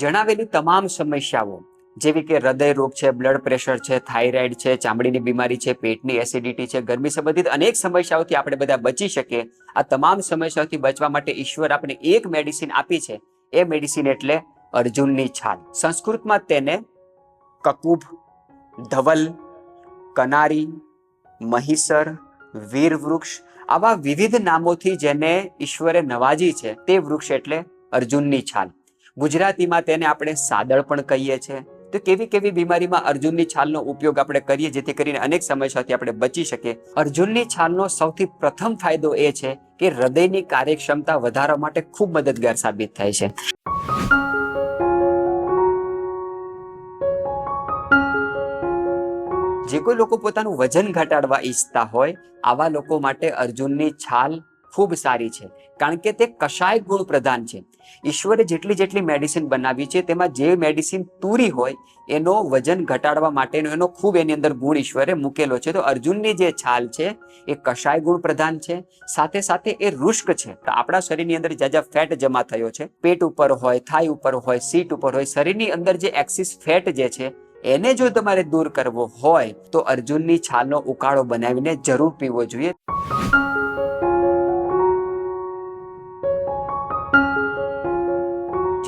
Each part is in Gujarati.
જણાવેલી તમામ સમસ્યાઓ, જેવી કે હૃદય રોગ છે બ્લડ પ્રેશર છે થાઇરોઇડ છે, ચામડીની બીમારી છે, પેટની એસિડિટી છે, ગરમી સંબંધિત અનેક સમસ્યાઓથી આપણે બધા બચી શકીએ. આ તમામ સમસ્યાઓથી બચવા માટે ઈશ્વર આપણે એક મેડિસિન આપી છે. એ મેડિસિન એટલે અર્જુનની છાલ. સંસ્કૃતમાં તેને કકુભ, ધવલ, કનારી, મહીસર વીર વૃક્ષ આવા વિવિધ નામોથી જેને ઈશ્વરે નવાજી છે, તે વૃક્ષ એટલે અર્જુનની છાલ. ગુજરાતીમાં તેને આપણે સાદળ પણ કહીએ છીએ તો કેવી કેવી બીમારીમાં અર્જુનની છાલનો ઉપયોગ આપણે કરીએ જેથી કરીને અનેક સમસ્યાથી આપણે બચી શકીએ. અર્જુનની છાલનો સૌથી પ્રથમ ફાયદો એ છે કે હૃદયની કાર્યક્ષમતા વધારવા માટે ખૂબ મદદગાર સાબિત થાય છે. જે કોઈ લોકો પોતાનું વજન ઘટાડવા ઈચ્છતા હોય, આવા લોકો માટે અર્જુનની છાલ ખૂબ સારી છે. કારણ કે તે કશાય ગુણ પ્રધાન છે. ઈશ્વરે જેટલી જેટલી મેડિસિન બનાવી છે, તેમાં જે મેડિસિન તુરી હોય, એનો વજન ઘટાડવા માટેનો એનો ખૂબ એની અંદર ગુણ ઈશ્વરે મૂકેલો છે. તો અર્જુનની જે છાલ છે, એ કશાય ગુણ પ્રધાન છે. સાથે સાથે એ રુષ્ક છે. આપણા શરીરની અંદર જ્યાં ફેટ જમા થયો છે, પેટ ઉપર હોય, થાઈ ઉપર હોય સીટ ઉપર હોય, શરીરની અંદર જે એક્સિસ ફેટ જે છે, એને જો તમારે દૂર કરવો હોય, તો અર્જુનની છાલનો ઉકાળો બનાવીને જરૂર પીવો જોઈએ.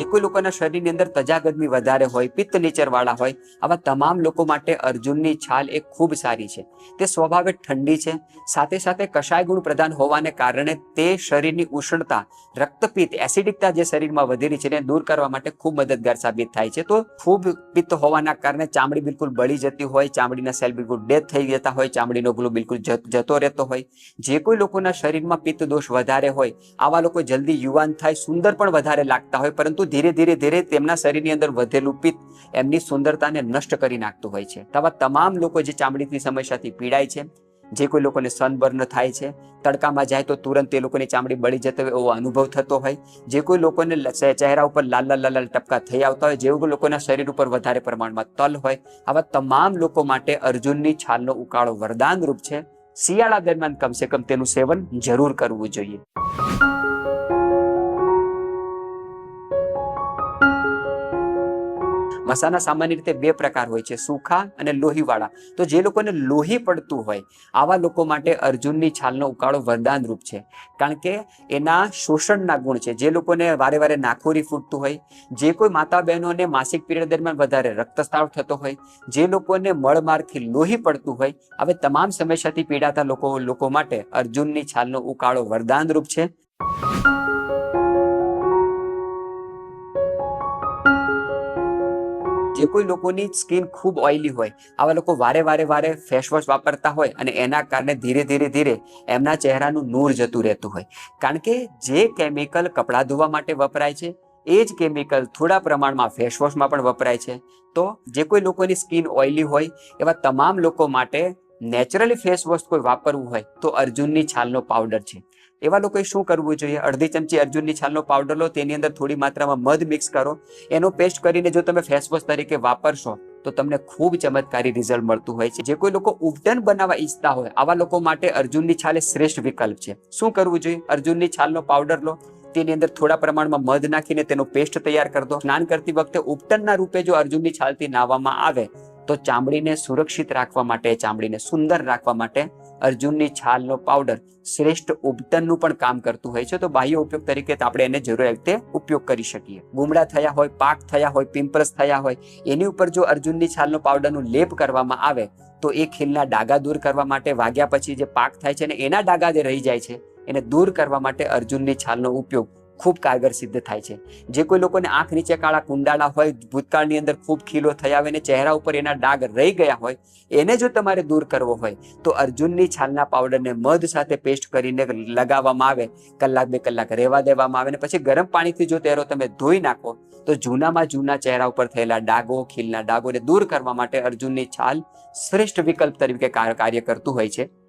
જે કોઈ લોકોના શરીરની અંદર તજાગરમી વધારે હોય, પિત્ત નીચરવાળા હોય, આવા તમામ લોકો માટે અર્જુનની છાલ એ ખૂબ સારી છે. તે સ્વભાવે ઠંડી છે, સાથે સાથે કષાય ગુણ પ્રદાન હોવાને કારણે તે શરીરની ઉષ્ણતા, રક્તપિત્ત, એસિડિકતા જે શરીરમાં વધેલી છે એને દૂર કરવા માટે ખૂબ મદદગાર સાબિત થાય છે. તો ખૂબ પિત્ત હોવાના કારણે ચામડી બિલકુલ બળી જતી હોય, ચામડીના સેલ બિલકુલ ડેથ થઈ જતા હોય, ચામડીનો ગ્લો બિલકુલ જતો રહેતો હોય. જે કોઈ લોકોના શરીરમાં પિત્ત દોષ વધારે હોય, આવા લોકો જલ્દી યુવાન થાય, સુંદર પણ વધારે લાગતા હોય, પરંતુ ધીરે ધીરે ધીરે તેમના શરીરની અંદર વધેલું પિત્ત એમની સુંદરતાને નષ્ટ કરી નાખતું હોય છે. તવા તમામ લોકો જે ચામડીની સમસ્યાથી પીડાય છે, જે કોઈ લોકોને સનબર્ન થાય છે, તડકામાં જાય તો તુરંત એ લોકોની ચામડી બળી જતો હોય એવો અનુભવ થતો હોય. જે કોઈ લોકોને ચહેરા ઉપર લાલ લાલ લાલ ટપકા થઈ આવતા હોય જેવું લોકોના શરીર ઉપર વધારે પ્રમાણમાં તલ હોય, આવા તમામ લોકો માટે અર્જુનની છાલનો ઉકાળો વરદાન રૂપ છે. શિયાળા દરમિયાન કમસે કમ તેનું સેવન જરૂર કરવું જોઈએ. મસાલા સામાન્ય રીતે બે પ્રકાર હોય છે, સુખા અને લોહીવાળા. તો જે લોકોને લોહી પડતું હોય, આવા લોકો માટે અર્જુનની છાલનો ઉકાળો વરદાન રૂપ છે. કારણ કે એના શોષણના ગુણ છે. જે લોકોને વારે વારે નાખોરી ફૂટતું હોય, જે કોઈ માતા બહેનોને માસિક પીરિયડ દરમિયાન વધારે રક્તસ્રાવ થતો હોય, જે લોકોને મળમારથી લોહી પડતું હોય હવે તમામ સમસ્યાથી પીડાતા લોકો લોકો માટે અર્જુનની છાલનો ઉકાળો વરદાન રૂપ છે. જે કોઈ લોકોની સ્કિન ખૂબ ઓઇલી હોય, આવા લોકો વારે વારે વારે ફેસવોશ વાપરતા હોય અને એના કારણે ધીરે ધીરે ધીરે એમના ચહેરાનું નૂર જતું રહેતું હોય. કારણ કે જે કેમિકલ કપડાં ધોવા માટે વપરાય છે, એ જ કેમિકલ થોડા પ્રમાણમાં ફેસવોશમાં પણ વપરાય છે. તો જે કોઈ લોકોની સ્કિન ઓઇલી હોય, એવા તમામ લોકો માટે નેચરલી ફેસવોશ કોઈ વાપરવું હોય, તો અર્જુનની છાલનો પાવડર છે. એવા લોકોએ શું કરવું જોઈએ? અડધી ચમચી અર્જુનની છાલનો પાવડર લો, તેની અંદર થોડી માત્રામાં મધ મિક્સ કરો. એનો પેસ્ટ કરીને જો તમે ફેસવોશ તરીકે વાપરશો, તો તમને ખૂબ ચમત્કારી રિઝલ્ટ મળતું હોય છે. જે કોઈ લોકો ઉપટન બનાવવા ઈચ્છતા હોય, આવા લોકો માટે અર્જુનની છાલ એ શ્રેષ્ઠ વિકલ્પ છે. શું કરવું જોઈએ? અર્જુનની છાલનો પાવડર લો, તેની અંદર થોડા પ્રમાણમાં મધ નાખીને તેનો પેસ્ટ તૈયાર કરી દો. સ્નાન કરતી વખતે ઉપટનના રૂપે જો અર્જુનની છાલથી નાહવામાં આવે, તો ચામડીને સુરક્ષિત રાખવા માટે, ચામડીને સુંદર રાખવા માટે અર્જુનની છાલનો પાવડર શ્રેષ્ઠ ઉપટનનું પણ કામ કરતું હોય છે. તો બાહ્ય ઉપયોગ તરીકે આપણે એને જરૂર રીતે ઉપયોગ કરી શકીએ. ગુમડા થયા હોય, પાક થયા હોય પિમ્પલ્સ થયા હોય, એની ઉપર જો અર્જુનની છાલનો પાવડરનું લેપ કરવામાં આવે, તો એ ખીલના ડાગા દૂર કરવા માટે વાગ્યા પછી જે પાક થાય છે ને એના ડાગા જે રહી જાય છે. એને દૂર કરવા માટે અર્જુનની છાલનો ઉપયોગ ખૂબ કારગર સિદ્ધ થાય છે. જે કોઈ લોકોને આંખ નીચે કાળા કુંડાળા હોય, ભૂતકાળની અંદર ખૂબ ખીલો થયા હોય અને ચહેરા ઉપર એના ડાઘ રહી ગયા હોય, એને જો તમારે દૂર કરવો હોય, તો અર્જુનની છાલના પાવડરને મધ સાથે પેસ્ટ કરીને લગાવવામાં આવે. કલાક બે કલાક રહેવા દેવામાં આવે અને પછી ગરમ પાણીથી જો તેરો તમે ધોઈ નાખો, તો જૂનામાં જૂના ચહેરા ઉપર થયેલા ડાગો ખીલના ડાગોને દૂર કરવા માટે અર્જુનની છાલ શ્રેષ્ઠ વિકલ્પ તરીકે કાર- કાર્ય કરતું હોય છે.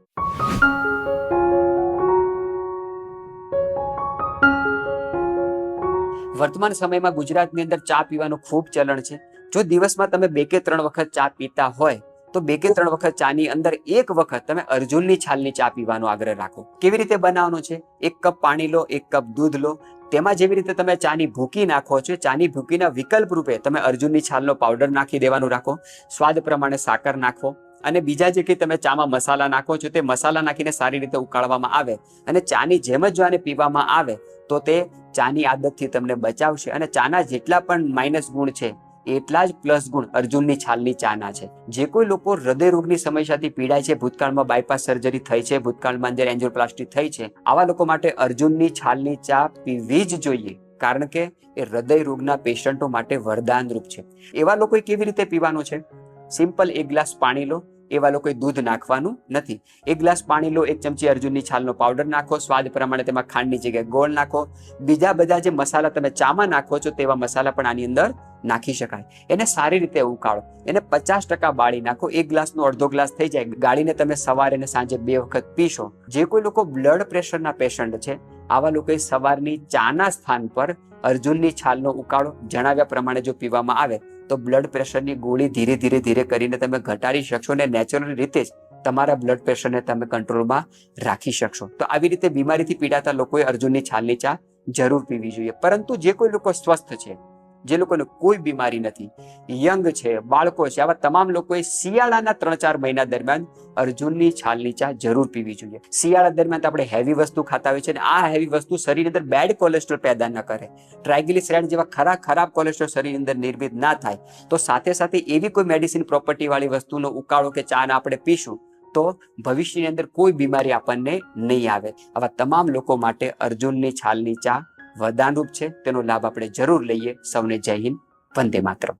વર્તમાન સમયમાં ગુજરાતની અંદર ચા પીવાનું ખૂબ ચલણ છે. જો દિવસમાં તમે બે કે ત્રણ વખત ચા પીતા હોય, તો બે કે ત્રણ વખત ચાની અંદર એક વખત તમે અર્જુનની છાલની ચા પીવાનો આગ્રહ રાખો. કેવી રીતે બનાવવાનો છે? એક કપ પાણી લો, એક કપ દૂધ લો. તેમાં જેવી રીતે તમે ચાની ભૂકી નાખો છો, ચાની ભૂકીના વિકલ્પ રૂપે તમે અર્જુનની છાલનો પાવડર નાખી દેવાનું રાખો. સ્વાદ પ્રમાણે સાકર નાખો. અને બીજા જે કંઈ તમે ચામાં મસાલા નાખો છો તે મસાલા નાખીને સારી રીતે ઉકાળવામાં આવે અને ચાની જેમ જ જો આને પીવામાં આવે તો તે ચાની આદતથી તમને બચાવશે અને ચાના જેટલા પણ માઇનસ ગુણ છે, એટલા જ પ્લસ ગુણ અર્જુનની છાલની ચાના છે. જે કોઈ લોકો હૃદયરોગની સમસ્યાથી પીડાય છે, ભૂતકાળમાં બાયપાસ સર્જરી થઈ છે, ભૂતકાળમાં અંદર એન્જિયોપ્લાસ્ટી થઈ છે, આવા લોકો માટે અર્જુનની છાલની ચા પીવી જ જોઈએ. કારણ કે એ હૃદય રોગના પેશન્ટો માટે વરદાન રૂપ છે. એવા લોકોએ કેવી રીતે પીવાનું છે? સિમ્પલ એક ગ્લાસ પાણી લો એવા લોકોએ દૂધ નાખવાનું નથી. એક ગ્લાસ પાણી લો, એક ચમચી અર્જુનની છાલનો પાવડર નાખો, સ્વાદ પ્રમાણે તેમાં ખાંડની જગ્યાએ ગોળ નાખો. બીજા બધા જે મસાલા તમે ચામાં નાખો છો, તેવા મસાલા પણ આની અંદર નાખી શકાય. એને સારી રીતે ઉકાળો. એને પચાસ ટકા બાળી નાખો. એક ગ્લાસનો અડધો ગ્લાસ થઈ જાય. ગાળીને તમે સવારે અને સાંજે બે વખત પીશો. જે કોઈ લોકો બ્લડ પ્રેશરના પેશન્ટ છે, આવા લોકોએ સવારની ચાના સ્થાન પર અર્જુનની છાલનો ઉકાળો જણાવ્યા પ્રમાણે જો પીવામાં આવે તો બ્લડ પ્રેશરની ગોળી ધીરે ધીરે ધીરે કરીને તમે ઘટાડી શકશો ને નેચરલ રીતે જ તમારા બ્લડ પ્રેશરને તમે કંટ્રોલમાં રાખી શકશો. તો આવી રીતે બીમારીથી પીડાતા લોકોએ અર્જુનની છાલની ચા જરૂર પીવી જોઈએ. પરંતુ જે કોઈ લોકો સ્વસ્થ છે જે લોકોને કોઈ બીમારી નથી. યંગ છે, બાળકો છે, આવા તમામ લોકોએ શિયાળાના ત્રણ ચાર મહિના દરમિયાન અર્જુનની છાલની ચા જરૂર પીવી જોઈએ. શિયાળા દરમિયાન આપણે હેવી વસ્તુ ખાતા હોય છે અને આ હેવી વસ્તુ શરીરની અંદર બેડ કોલેસ્ટ્રોલ પેદા ન કરે. ટ્રાયગ્લિસરાઇડ જેવા ખરા ખરાબ કોલેસ્ટ્રોલ શરીરની અંદર નિર્મિત ના થાય. તો સાથે સાથે એવી કોઈ મેડિસિન પ્રોપર્ટી વાળી વસ્તુનો ઉકાળો કે ચા આપણે પીશું તો ભવિષ્યની અંદર કોઈ બીમારી આપણને નહીં આવે. આવા તમામ લોકો માટે અર્જુનની છાલની ચા વરદાનરૂપ છે. તેનો લાભ આપણે જરૂર લઈએ. સૌને જય હિન્દ. વંદે માતરમ.